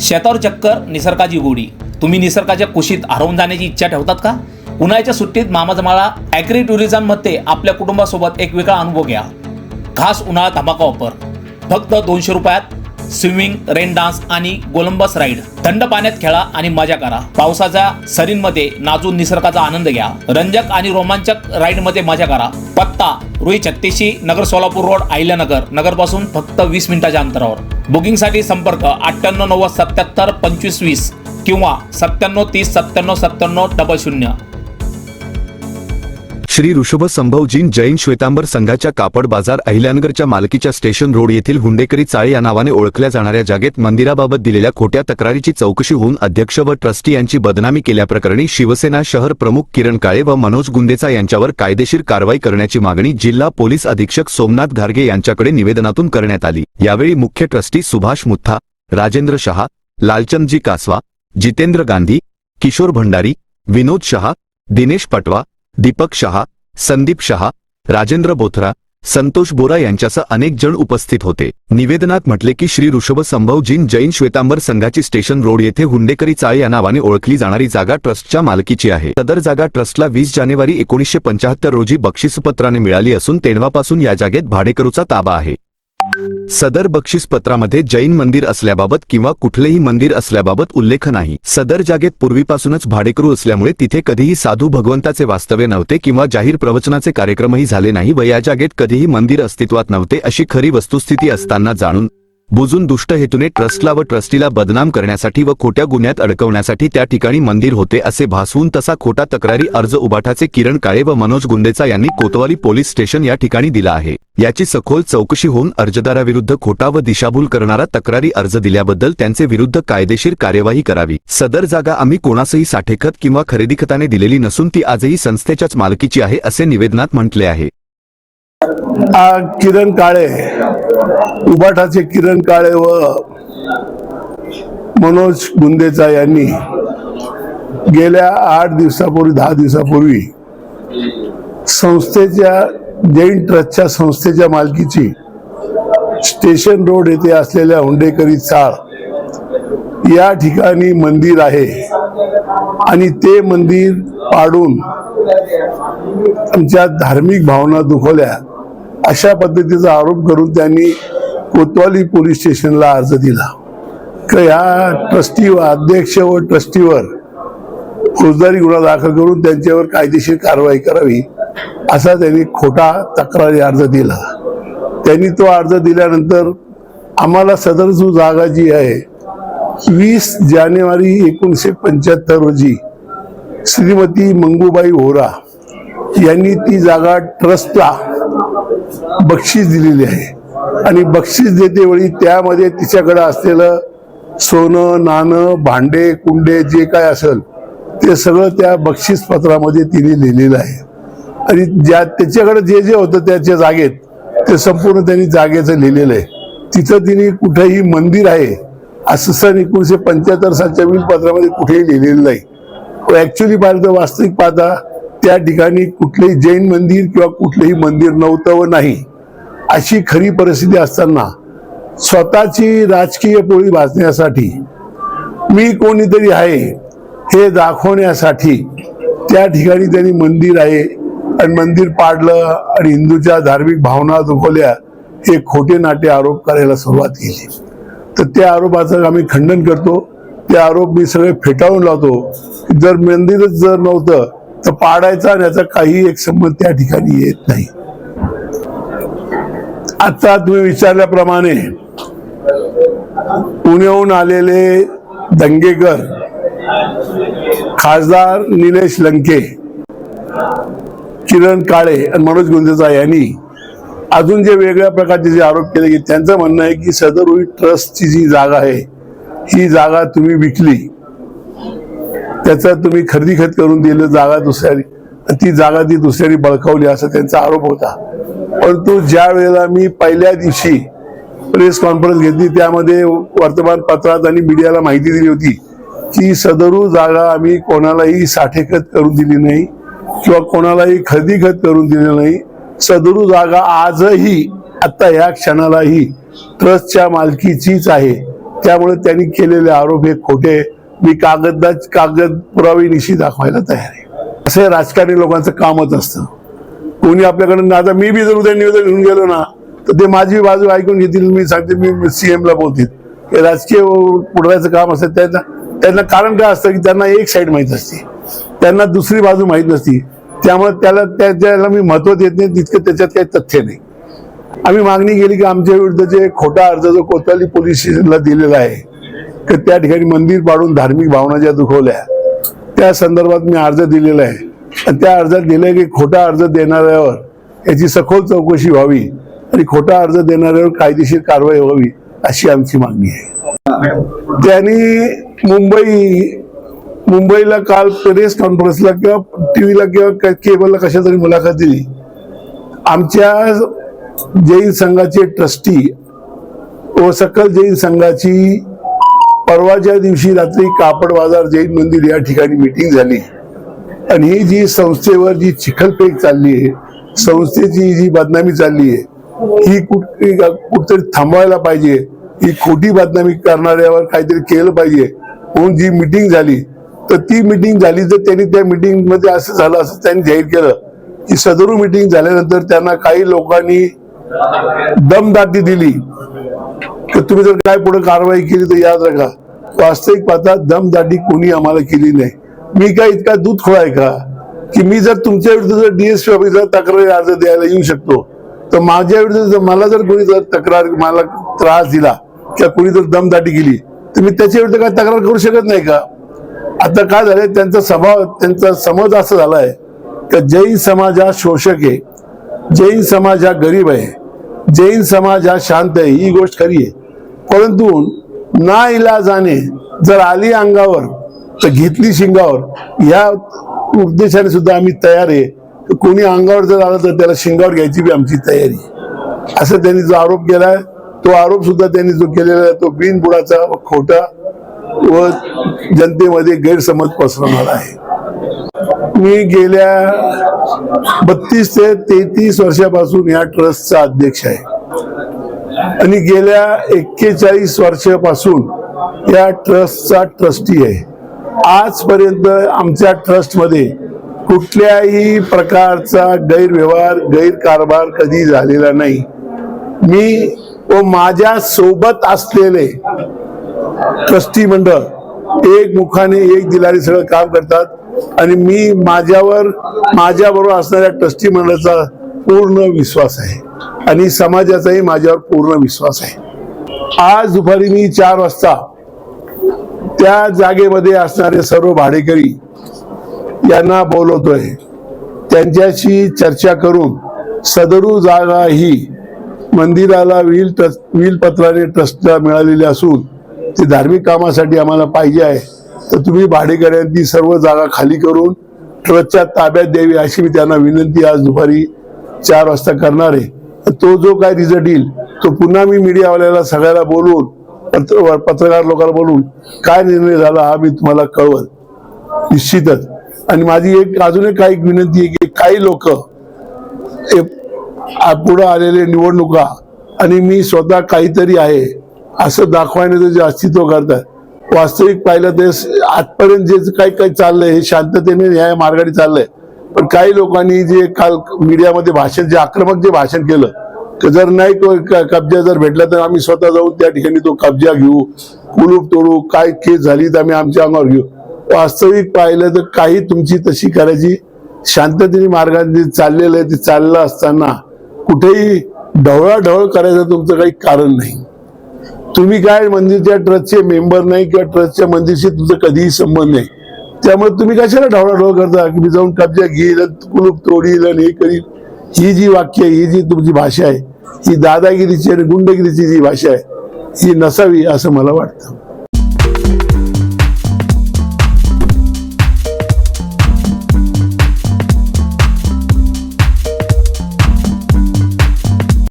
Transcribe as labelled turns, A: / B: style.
A: शेतावर चक्कर निसर्गाची गोडी. तुम्ही निसर्गाच्या कुशीत हरवून जाण्याची इच्छा ठेवतात का? उन्हाळ्याच्या सुट्टीत मामाजमाळा ॲग्री टुरिझममध्ये आपल्या कुटुंबासोबत एक वेगळा अनुभव घ्या. खास उन्हाळा धमाका ऑफर फक्त दोनशे रुपयात स्विमिंग रेन डान्स आणि गोलंबस राईड. थंड पाण्यात खेळा आणि मजा करा. पावसाच्या सरींमध्ये नाजून निसर्गाचा आनंद घ्या. रंजक आणि रोमांचक राईडमध्ये मजा करा. पत्ता रुई छत्तीशी नगर सोलापूर रोड आहिल्यानगर. नगरपासून फक्त वीस मिनिटाच्या अंतरावर. बुकिंगसाठी संपर्क अठ्ठ्याण्णव नव्वद सत्याहत्तर पंचवीस वीस किंवा सत्त्याण्णव तीस सत्त्याण्णव सत्त्याण्णव डबल शून्य.
B: श्री ऋषभ संभवजीन जैन श्वेतांबर संघाच्या कापड बाजार अहिल्यानगरच्या मालकीच्या स्टेशन रोड येथील हुंडेकरी चाळे या नावाने ओळखल्या जाणाऱ्या जागेत मंदिराबाबत दिलेल्या खोट्या तक्रारीची चौकशी होऊन अध्यक्ष व ट्रस्टी यांची बदनामी केल्याप्रकरणी शिवसेना शहर प्रमुख किरण काळे व मनोज गुंदेचा यांच्यावर कायदेशीर कारवाई करण्याची मागणी जिल्हा पोलीस अधीक्षक सोमनाथ घारगे यांच्याकडे निवेदनातून करण्यात आली. यावेळी मुख्य ट्रस्टी सुभाष मुथा राजेंद्र शहा लालचंदजी कासवा जितेंद्र गांधी किशोर भंडारी विनोद शहा दिनेश पटवा दीपक शहा संदीप शहा राजेंद्र बोथरा संतोष बोरा यांच्यासह अनेक जण उपस्थित होते. निवेदनात म्हटले की श्री ऋषभ संभवजीन जैन श्वेतांबर संघाची स्टेशन रोड येथे हुंडेकरी चाळ या नावाने ओळखली जाणारी जागा ट्रस्टच्या मालकीची आहे. सदर जागा ट्रस्टला वीस जानेवारी एकोणीसशे पंचाहत्तर रोजी बक्षीसपत्राने मिळाली असून तेव्हापासून या जागेत भाडेकरूचा ताबा आहे. सदर बक्षीसपत्रामध्ये जैन मंदिर असल्याबाबत किंवा कुठलेही मंदिर असल्याबाबत उल्लेख नाही. सदर जागेत पूर्वीपासूनच भाडेकरू असल्यामुळे तिथे कधीही साधू भगवंताचे वास्तव्य नव्हते किंवा जाहीर प्रवचनाचे कार्यक्रमही झाले नाही व या जागेत कधीही मंदिर अस्तित्वात नव्हते अशी खरी वस्तुस्थिती असताना जाणून बुजून दुष्ट हेतूने ट्रस्टला व ट्रस्टीला बदनाम करण्यासाठी व खोट्या गुन्ह्यात अडकवण्यासाठी त्या ठिकाणी मंदिर होते असे भासवून तसा खोटा तक्रारी अर्ज उभाठाचे किरण काळे व मनोज गुंदेचा यांनी कोतवाली पोलीस स्टेशन या ठिकाणी दिला आहे. याची सखोल चौकशी होऊन अर्जदाराविरुद्ध खोटा व दिशाभूल करणारा तक्रारी अर्ज दिल्याबद्दल त्यांचे विरुद्ध कायदेशीर कार्यवाही करावी. सदर जागा आम्ही कोणासही साठेखत किंवा खरेदी खताने दिलेली नसून ती आजही संस्थेच्याच मालकीची आहे असे निवेदनात म्हटले आहे.
C: किरण काळे. उबाठाचे किरण काळे व मनोज गुंदेचा यांनी गेल्या आठ दिवसापूर्वी दहा दिवसापूर्वी संस्थेच्या जैन ट्रस्टच्या संस्थेच्या मालकीची स्टेशन रोड येथे असलेल्या हुंडेकरी चाळ या ठिकाणी मंदिर आहे. आणि ते मंदिर पाडून आमच्या धार्मिक भावना दुखवल्या. अशा पद्धतीचा आरोप करून त्यांनी कोतवाली पोलीस स्टेशनला अर्ज दिला. का ह्या ट्रस्टी व अध्यक्ष व ट्रस्टीवर फौजदारी गुन्हा दाखल करून त्यांच्यावर कायदेशीर कारवाई करावी असा त्यांनी खोटा तक्रारी अर्ज दिला. त्यांनी तो अर्ज दिल्यानंतर आम्हाला सदर जो जागा जी आहे वीस जानेवारी एकोणीसशे पंच्याहत्तर रोजी श्रीमती मंगूबाई होरा यांनी ती जागा ट्रस्टला बक्षीस दिलेली आहे. आणि बक्षीस देते वेळी त्यामध्ये तिच्याकडे असलेलं सोनं नाणं भांडे कुंडे जे काय असेल ते सगळं त्या बक्षीस पत्रामध्ये तिने लिहिलेलं आहे. आणि ज्या त्याच्याकडे जे जे होतं त्याच्या जागेत ते संपूर्ण त्यांनी जागेचं लिहिलेलं आहे. तिथं तिने कुठंही मंदिर आहे असं सन एकोणीसशे पंच्याहत्तर सालच्या बिल पत्रामध्ये कुठेही लिहिलेलं नाही. ऍक्च्युली पाहिलं तर वास्तविक पाहता त्या ठिकाणी कुठलेही जैन मंदिर किंवा कुठलेही मंदिर नव्हतं व नाही. अशी खरी परिस्थिती असताना स्वतःची राजकीय पोळी भाजण्यासाठी मी कोणीतरी आहे हे दाखवण्यासाठी त्या ठिकाणी त्यांनी मंदिर आहे आणि मंदिर पाडलं आणि हिंदूच्या धार्मिक भावना दुखवल्या हे खोटे नाटे आरोप करायला सुरुवात केली. तर त्या आरोपाचं आम्ही खंडन करतो. ते आरोप मी सगळे फेटाळून लावतो. जर मंदिरच जर नव्हतं तर पाडायचा आणि याचा काही एक संबंध त्या ठिकाणी येत नाही. आता तुम्ही विचारल्याप्रमाणे पुण्याहून आलेले दंगेकर खासदार निलेश लंके किरण काळे आणि मनोज गुंदेचा यांनी अजून जे वेगळ्या प्रकारचे जे आरोप केले की त्यांचं म्हणणं आहे की सदर ट्रस्टची जी जागा आहे ही जागा तुम्ही विकली. त्याचं तुम्ही खरेदी खत करून दिलं जागा दुसऱ्याने. आणि ती जागा ती दुसऱ्याने बळकावली असा त्यांचा आरोप होता. परंतु ज्या वेळेला मी पहिल्या दिवशी प्रेस कॉन्फरन्स घेतली त्यामध्ये वर्तमानपत्रात आणि मीडियाला माहिती दिली होती की सदरू जागा आम्ही कोणालाही साठेखत करून दिली नाही किंवा कोणालाही खरेदी खत करून दिली नाही. सदरू जागा आजही आता ह्या क्षणालाही ट्रस्टच्या मालकीचीच आहे. त्यामुळे त्यांनी केलेले आरोप हे खोटे मी कागदा कागद पुरावे दाखवायला तयार आहे. असं राजकारणी लोकांचं कामच असतं. कोणी आपल्याकडून आता मी बी जर उद्या निवेदन घेऊन गेलो ना तर ते माझी बाजू ऐकून घेतील मी सांगते मी सीएम ला बोलतील. हे राजकीय पुढवायचं काम असतं त्यांना त्यांना कारण काय असतं की त्यांना एक साईड माहीत असते. त्यांना दुसरी बाजू माहीत नसती. त्यामुळे त्याला त्याला मी महत्त्व देत नाही तितकं त्याच्यात काही तथ्य नाही. आम्ही मागणी केली की आमच्या विरुद्ध जे खोटा अर्ज जो कोतवाली पोलीस स्टेशनला दिलेला आहे त्या ठिकाणी मंदिर पाडून धार्मिक भावना ज्या दुखवल्या त्या संदर्भात मी अर्ज दिलेला आहे. आणि त्या अर्जात दिलंय की खोटा अर्ज देणाऱ्यावर याची सखोल चौकशी व्हावी आणि खोटा अर्ज देणाऱ्यावर कायदेशीर कारवाई व्हावी अशी आमची मागणी आहे. त्यांनी मुंबई मुंबईला काल प्रेस कॉन्फरन्सला किंवा टीव्हीला किंवा केबलला कशा तरी मुलाखत दिली. आमच्या जैन संघाचे ट्रस्टी व सकल जैन संघाची परवाच्या दिवशी रात्री कापड बाजार जैन मंदिर या ठिकाणी मिटिंग झाली. आणि ही जी संस्थेवर जी चिखलपेक चालली आहे संस्थेची जी बदनामी चालली आहे ही कुठ कुठतरी थांबवायला पाहिजे. ही खोटी बदनामी करणाऱ्यावर काहीतरी केलं पाहिजे. म्हणून जी मिटिंग झाली तर ती मिटिंग झाली तर त्यांनी त्या मिटिंगमध्ये असं झालं असं त्यांनी जाहीर केलं की सदरू मिटिंग झाल्यानंतर त्यांना काही लोकांनी दमदाटी दिली. तर तुम्ही जर काय पुढे कारवाई केली तर याद राखा वास्तविक पाहता दमदाटी कोणी आम्हाला केली नाही. मी काय इतका दूध खोळाय आहे का? की मी जर तुमच्या विरुद्ध जर डीएसपी ऑफिसला तक्रारी अर्ज द्यायला येऊ शकतो तर माझ्या विरुद्ध जर मला जर कोणी जर तक्रार मला त्रास दिला किंवा कोणी जर दमदाटी केली तर मी त्याच्या विरुद्ध काय तक्रार करू शकत नाही का? आता काय झालंय त्यांचा स्वभाव त्यांचा समज असा झालाय की जैन समाज हा शोषक आहे जैन समाज हा गरीब आहे जैन समाज हा शांत आहे ही गोष्ट खरी आहे. परंतु ना इलाजाने जर आली अंगावर तर घेतली शिंगावर या उद्देशाने सुद्धा आम्ही तयार आहे. तर कोणी अंगावर जर आलं तर त्याला शिंगावर घ्यायची बी आमची तयारी. असं त्यांनी जो आरोप केलाय तो आरोप सुद्धा त्यांनी जो केलेला आहे तो बिनबुडाचा व खोटा व जनतेमध्ये गैरसमज पसरवणार आहे. मी गेल्या बत्तीस ते तेहतीस वर्षापासून या ट्रस्टचा अध्यक्ष आहे. आणि गेल्या एक्केचाळीस वर्षापासून या ट्रस्टचा ट्रस्टी आहे. आजपर्यंत आमच्या ट्रस्टमध्ये कुठल्याही प्रकारचा गैरव्यवहार गैरकारभार कधी झालेला नाही. मी व माझ्या सोबत असलेले ट्रस्टी मंडळ एक मुखाने एक दिलारी सगळं काम करतात आणि मी माझ्यावर माझ्याबरोबर असणाऱ्या ट्रस्टी मंडळाचा पूर्ण विश्वास आहे. आणि समाजाचाही माझ्यावर पूर्ण विश्वास आहे. आज दुपारी मी चार वाजता त्या जागेमध्ये असणारे सर्व भाडेकरी यांना बोलवतोय. त्यांच्याशी चर्चा करून सदरू जागा ही मंदिराला व्हील ट्रस्ट व्हील पत्राने ट्रस्टला मिळालेली असून ती धार्मिक कामासाठी आम्हाला पाहिजे आहे. तर तुम्ही भाडेकऱ्यांनी सर्व जागा खाली करून ट्रस्टच्या ताब्यात द्यावी अशी मी त्यांना विनंती आज दुपारी चार वाजता करणार आहे. तो जो काय रिझल्ट येईल तो पुन्हा मी मीडियावाल्याला सगळ्याला बोलवून पत्र पत्रकार लोकांना बोलून काय निर्णय झाला हा मी तुम्हाला कळवल. निश्चितच. आणि माझी एक अजून एक काही विनंती आहे की काही लोक पुढे आलेले निवडणुका आणि मी स्वतः काहीतरी आहे असं दाखवण्याचं जे अस्तित्व करतात वास्तविक पाहिलं तर आजपर्यंत जे काही काही चाललंय हे शांततेने न्याय मार्गाने चाललंय पण काही लोकांनी जे काल मीडियामध्ये भाषण जे आक्रमक जे भाषण केलं तर जर नाही तो कब्जा जर भेटला तर आम्ही स्वतः जाऊन त्या ठिकाणी तो कब्जा घेऊ. कुलूप तोडू काय केस झाली तर आम्ही आमच्या अंगावर घेऊ. वास्तविक पाहिलं तर काही तुमची तशी करायची शांततेने मार्गाने चाललेलं आहे ते चाललं असताना कुठेही ढवळाढवळ करायचं तुमचं काही कारण नाही. तुम्ही काय मंदिरच्या ट्रस्टचे मेंबर नाही किंवा ट्रस्टच्या मंदिरशी तुमचा कधीही संबंध नाही. त्यामुळे तुम्ही कशाला ढवळाढवळ करता? की मी जाऊन कब्जा घेईल कुलूप तोडील आणि हे करील. ही जी वाक्य आहे, ही जी तुमची भाषा आहे ही दादागिरीची आणि गुंडगिरीची जी भाषा आहे ही नसावी असं मला वाटतं.